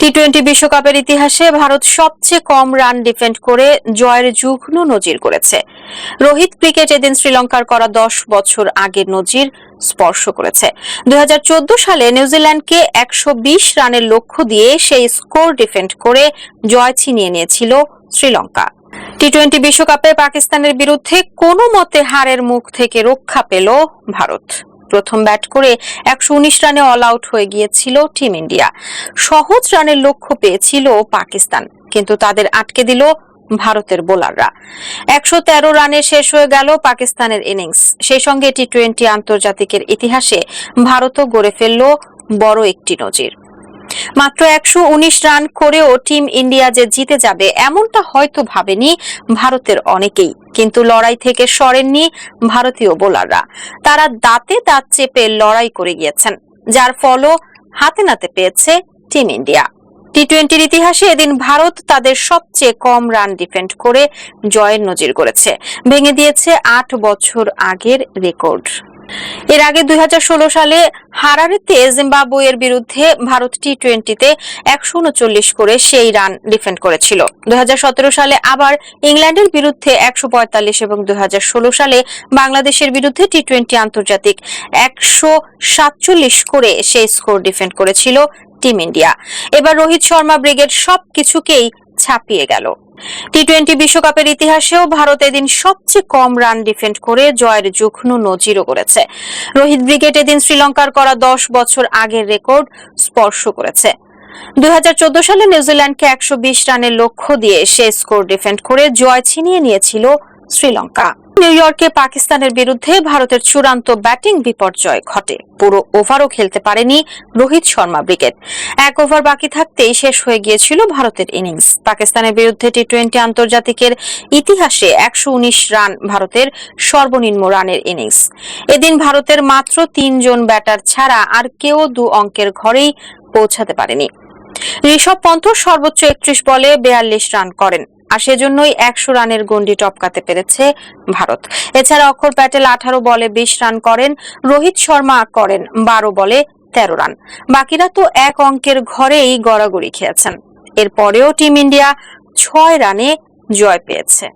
T twenty বিশ্বকাপের ইতিহাসে ভারত সবচেয়ে কম রান ডিফেন্ড করে জয়ের যুগ্ন নজির করেছে রোহিত ক্রিকেট এদিন শ্রীলঙ্কার করা দশ বছর আগের নজির স্পর্শ করেছে। দু হাজার চোদ্দ সালে নিউজিল্যান্ডকে একশো বিশ রানের লক্ষ্য দিয়ে সেই স্কোর ডিফেন্ড করে জয় ছিনিয়ে নিয়েছিল শ্রীলঙ্কা। টি টোয়েন্টি বিশ্বকাপে পাকিস্তানের বিরুদ্ধে কোনো মতে হারের মুখ থেকে রক্ষা পেল ভারত। প্রথম ব্যাট করে একশো উনিশ রানে অল আউট হয়ে গিয়েছিল টিম ইন্ডিয়া। সহজ রানের লক্ষ্য পেয়েছিল পাকিস্তান, কিন্তু তাদের আটকে দিল ভারতের বোলাররা। একশো তেরো রানে শেষ হয়ে গেল পাকিস্তানের ইনিংস। সেই সঙ্গে টি টোয়েন্টি আন্তর্জাতিকের ইতিহাসে ভারতও গড়ে ফেলল বড় একটি নজির। মাত্র একশো উনিশ রান করেও টিম ইন্ডিয়া যে জিতে যাবে, এমনটা হয়তো ভাবেনি ভারতের অনেকেই। কিন্তু লড়াই থেকে সরেননি ভারতীয় বোলাররা। তারা দাঁতে দাঁত চেপে লড়াই করে গিয়েছেন, যার ফলও হাতে নাতে পেয়েছে টিম ইন্ডিয়া। টি টোয়েন্টির ইতিহাসে এদিন ভারত তাদের সবচেয়ে কম রান ডিফেন্ড করে জয়ের নজির করেছে। ভেঙে দিয়েছে আট বছর আগের রেকর্ড। এর আগে দুই হাজার ষোলো সালে হারারেতে জিম্বাবুয়ের বিরুদ্ধে ভারত টি টোয়েন্টিতে একশো উনচল্লিশ করে সেই রান ডিফেন্ড করেছিল। দু হাজার সতেরো সালে আবার ইংল্যান্ডের বিরুদ্ধে একশো পঁয়তাল্লিশ এবং দু হাজার ষোলো সালে বাংলাদেশের বিরুদ্ধে টি টোয়েন্টি আন্তর্জাতিক একশো সাতচল্লিশ করে সেই স্কোর ডিফেন্ড করেছিল টিম ইন্ডিয়া। এবার রোহিত শর্মা ব্রিগেড সবকিছুকেই ছাপিয়ে গেল। টি টোয়েন্টি বিশ্বকাপের ইতিহাসেও ভারত এদিন সবচেয়ে কম রান ডিফেন্ড করে জয়ের যুগ্ন নজিরও করেছে রোহিত ব্রিগেড এদিন শ্রীলঙ্কার করা দশ বছর আগের রেকর্ড স্পর্শ করেছে। দুই হাজার চোদ্দ সালে নিউজিল্যান্ডকে একশো বিশ রানের লক্ষ্য দিয়ে সে স্কোর ডিফেন্ড করে জয় ছিনিয়ে নিয়েছিল শ্রীলঙ্কা। নিউ ইয়র্কে পাকিস্তানের বিরুদ্ধে ভারতের চূড়ান্ত ব্যাটিং বিপর্যয় ঘটে। পুরো ওভারও খেলতে পারেনি রোহিত শর্মা ব্রিগেড। এক ওভার বাকি থাকতেই শেষ হয়ে গিয়েছিল ভারতের ইনিংস। পাকিস্তানের বিরুদ্ধে টি টোয়েন্টি আন্তর্জাতিকের ইতিহাসে একশো উনিশ রান ভারতের সর্বনিম্ন রানের ইনিংস। এদিন ভারতের মাত্র তিনজন ব্যাটার ছাড়া আর কেউ দু অঙ্কের ঘরেই পৌঁছাতে পারেনি। ঋষভ পন্থ সর্বোচ্চ একত্রিশ বলে বেয়াল্লিশ রান করেন। আর সেজন্যই একশো রানের গন্ডি টপকাতে পেরেছে ভারত। এছাড়া অক্ষর প্যাটেল আঠারো বলে বিশ রান করেন, রোহিত শর্মা করেন বারো বলে তেরো রান। বাকিরা তো এক অঙ্কের ঘরেই গড়াগড়ি খেয়েছেন। এরপরেও টিম ইন্ডিয়া ছয় রানে জয় পেয়েছে।